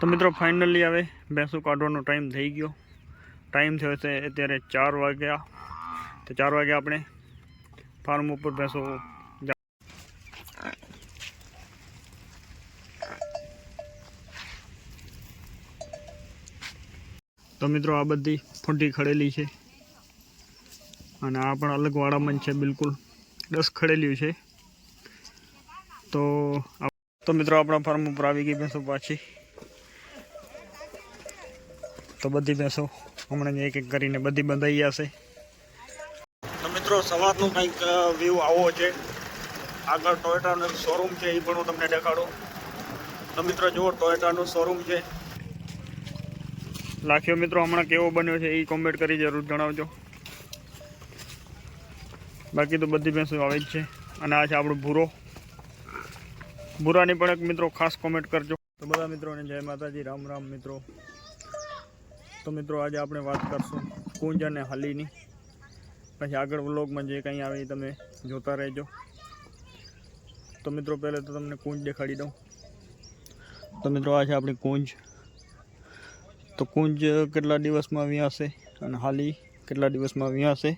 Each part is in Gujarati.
તો મિત્રો ફાઇનલી હવે ભેંસું કાઢવાનો ટાઈમ થઈ ગયો. ટાઈમ થયો છે અત્યારે ચાર વાગ્યા. તો ચાર વાગે આપણે ફાર્મ ઉપર ભેંસો તો મિત્રો, આ બધી ફૂંટી ખડેલી છે. અને આ પણ અલગ વાળામાં છે, બિલકુલ દસ ખડેલી છે. તો તો મિત્રો, આપણા ફાર્મ ઉપર આવી ગઈ ભેંસો પાછી. તો બધી ભેંસો હમણાં એક એક કરીને બધી બંધાઈ જશે તો મિત્રો, સવારનું કંઈક વ્યૂ આવો છે. આગળ ટોયોટાનો શોરૂમ છે એ પણ હું તમને દેખાડું. તો મિત્રો, જુઓ ટોયોટાનું શોરૂમ છે. લાખ્યો મિત્રો, હમણાં કેવો બન્યો છે એ કોમેન્ટ કરી જરૂર જણાવજો. બાકી તો બધી ભેંસો આવે જ છે. અને આ છે આપણો ભૂરો. ભૂરાની પણ એક મિત્રો ખાસ કોમેન્ટ કરજો. તો બધા મિત્રોને જય માતાજી, રામ રામ મિત્રો. તો મિત્રો આજે આપણે વાત કરશું કુંજ અને હાલીની. પછી આગળ વ્લોગમાં જે કંઈ આવે એ તમે જોતા રહેજો. તો મિત્રો પહેલાં તો તમને કુંજ દેખાડી દઉં. તો મિત્રો આ છે આપણી કુંજ. તો કુંજ કેટલા દિવસમાં વ્યાસે અને હાલી કેટલા દિવસમાં વ્યાસે?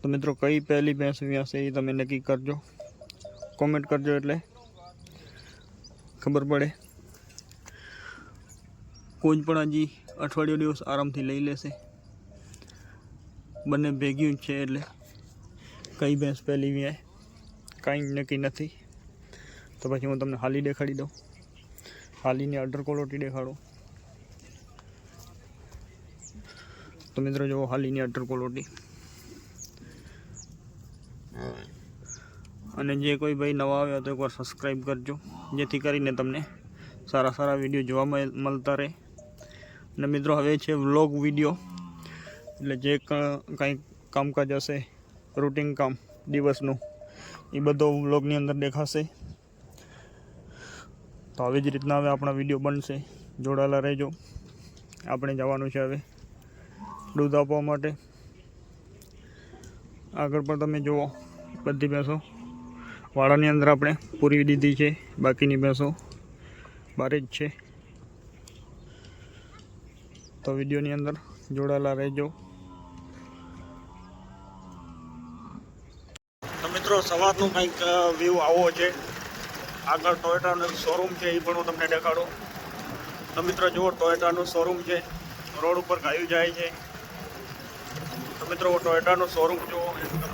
તો મિત્રો કઈ પહેલી ભેંસ વ્યાશે એ તમે નક્કી કરજો. કોમેન્ટ કરજો એટલે ખબર પડે. કોઈ પણ હજી અઠવાડિયો દિવસ આરામથી લઈ લેશે. બંને ભેગ્યું જ છે એટલે કઈ ભેંસ પહેલી વ્યાય. કાંઈ નક્કી નથી. તો પછી હું તમને હાલી દેખાડી દઉં. હાલીની અડર ક્વોલિટી દેખાડો. તો મિત્રો જુઓ હાલીની અડર ક્વોલિટી અને જે કોઈ ભાઈ નવા આવ્યા તો એકવાર સબસ્ક્રાઈબ કરજો. જેથી કરીને તમને સારા સારા વીડિયો જોવા મળ- મળતા રહે. અને મિત્રો હવે છે વ્લોગ વીડિયો એટલે જે કંઈ કામકાજ હશે રૂટિન કામ, દિવસનું, એ બધો વ્લોગની અંદર દેખાશે. તો આવી જ રીતના હવે આપણા વીડિયો બનશે. જોડાયેલા રહેજો. આપણે જવાનું છે હવે દૂધ આપવા માટે. આગળ પણ તમે જુઓ, બધી ભેંસો. વાડાની અંદર આપણે પૂરી દીધી છે, બાકીની ભેંસો. બારે જ છે. તો વિડીયોની અંદર જોડાયેલા રહેજો. તો મિત્રો, સવારનું કંઈક વ્યૂ આવો છે. આગળ ટોયોટાનું શોરૂમ છે, એ પણ હું તમને દેખાડું. તો મિત્રો, જુઓ, ટોયોટાનું શોરૂમ છે. રોડ ઉપર ગાયું જાય છે. તો મિત્રો ટોયોટાનું શોરૂમ જુઓ. એકદમ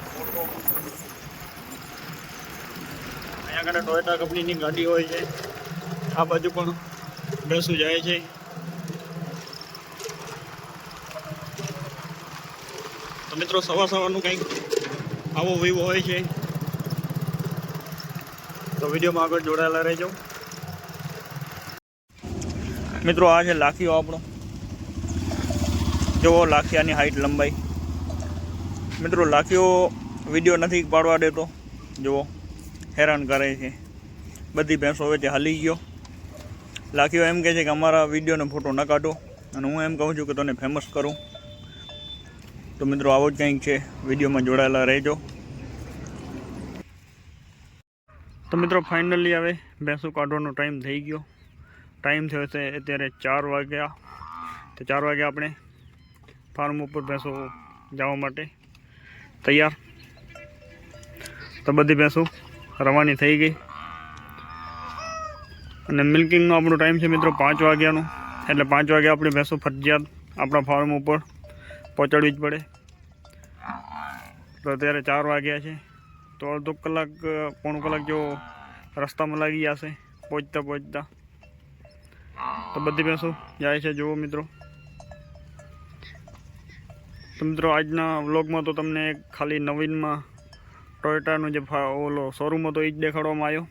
અહીંયા આગળ ટોયોટા કંપનીની ગાડી હોય છે. આ બાજુ પણ બેસું જાય છે. તો મિત્રો, સવાર સવારનું કંઈક આવો વિવો હોય છે. તો વિડીયોમાં આગળ જોડાયેલા રહેજો. મિત્રો, આ છે લાખીઓ આપણો. જુઓ લાખિયાની હાઈટ લંબાઈ. મિત્રો, લાખીઓ વીડિયો નથી પાડવા દેતો. જુઓ, હેરાન કરે છે. બધી ભેંસો વચ્ચે હાલી ગયો. લાખીઓ એમ કહે છે કે, અમારા વિડીયોનો ફોટો ન કાઢો. અને હું એમ કહું છું કે, તને ફેમસ કરું. તો મિત્રો આવો જ કંઈક છે. વિડીયોમાં જોડાયેલા રહેજો. તો મિત્રો ફાઇનલી હવે ભેંસો કાઢવાનો ટાઈમ થઈ ગયો. ટાઈમ થયો છે અત્યારે ચાર વાગ્યા. તો ચાર વાગે આપણે ફાર્મ ઉપર ભેંસો જવા માટે તૈયાર. તો બધી ભેંસો રવાની થઈ ગઈ. અને મિલ્કિંગનો આપણો ટાઈમ છે મિત્રો પાંચ વાગ્યાનો. એટલે પાંચ વાગે આપણી ભેંસો ફરજિયાત આપણા ફાર્મ ઉપર પહોંચાડવી જ પડે. તો અત્યારે ચાર વાગ્યા છે. તો અડધો કલાક પોણો કલાક જેવો રસ્તામાં લાગી જશે પહોંચતા પહોંચતા. તો બધી ભેંસો જાય છે જુઓ મિત્રો. તો મિત્રો આજના વ્લોગમાં તો તમને ખાલી નવીનમાં ટોયોટાનો જે ફા- ઓલો શોરૂમ હતો એ જ દેખાડવામાં આવ્યો.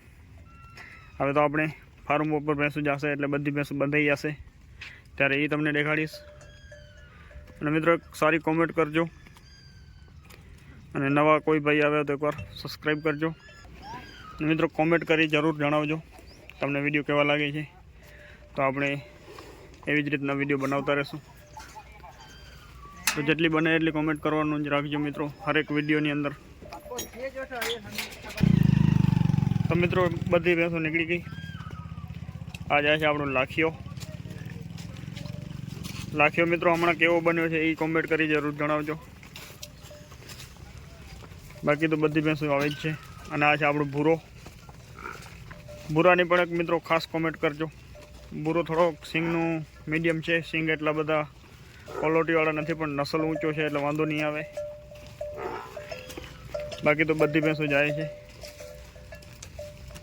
હવે તો આપણે ફાર્મ ઉપર ભેંસો જશે એટલે બધી ભેંસો બંધાઈ જશે. ત્યારે એ તમને દેખાડીશ. અને મિત્રો સારી કોમેન્ટ કરજો. અને નવા કોઈ ભાઈ આવે તો એકવાર સબસ્ક્રાઈબ કરજો. અને મિત્રો કોમેન્ટ કરી જરૂર જણાવજો તમને વીડિયો કેવા લાગે છે. તો આપણે એવી જ રીતના વીડિયો બનાવતા રહેશું. તો જેટલી બને એટલી કોમેન્ટ કરવાનું જ રાખજો મિત્રો, હરેક વિડીયોની અંદર. તો મિત્રો, બધી ભેંસો નીકળી ગઈ. આ જાય છે આપણો લાખીઓ લાખીઓ મિત્રો, હમણાં કેવો બન્યો છે એ કોમેન્ટ કરી જરૂર જણાવજો. બાકી તો બધી ભેંસો આવે જ છે. અને આ છે આપણો ભૂરો. ભૂરાની પણ એક મિત્રો ખાસ કોમેન્ટ કરજો. ભૂરો થોડોક સિંગનું મીડિયમ છે, સિંગ એટલા બધા ક્વોલિટીવાળા નથી, પણ નસલ ઊંચો છે, એટલે વાંધો નહીં આવે. બાકી તો બધી ભેંસો જાય છે.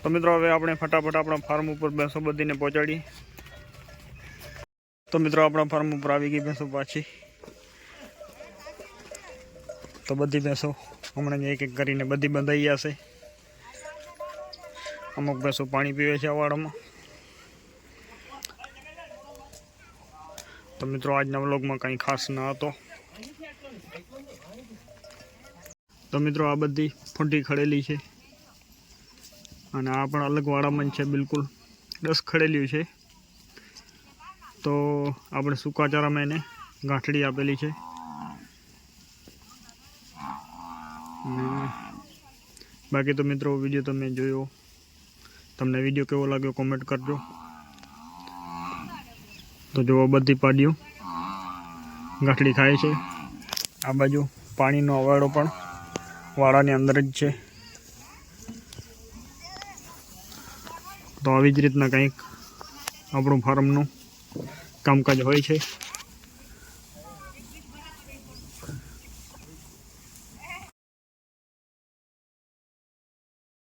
તો મિત્રો, હવે આપણે ફટાફટ આપણા ફાર્મ ઉપર ભેંસો બધીને પહોંચાડીએ. તો મિત્રો આપણા ફાર્મ ઉપર આવી ગઈ ભેંસો પાછી. તો બધી ભેંસો હમણાં એક એક કરીને બધી બંધાઈ જશે અમુક ભેંસો પાણી પીવે છે અવાડામાં. તો મિત્રો આજના વ્લોગમાં કંઈ ખાસ ન હતો. તો મિત્રો આ બધી ફૂંટી ખડેલી છે. અને આ પણ અલગ વાળામાં છે, બિલકુલ દસ ખડેલી છે. તો આપણે સૂકા ચારામાં એને ગાંઠડી આપેલી છે. બાકી તો મિત્રો વીડિયો તમે જોયો. તમને વીડિયો કેવો લાગ્યો કોમેન્ટ કરજો. તો જો બધી પાડીઓ. ગાંઠડી ખાય છે. આ બાજુ પાણીનો અવાડો પણ વાડાની અંદર જ છે. તો આવી જ રીતના કંઈક આપણું ફાર્મનું કામકાજ હોય છે.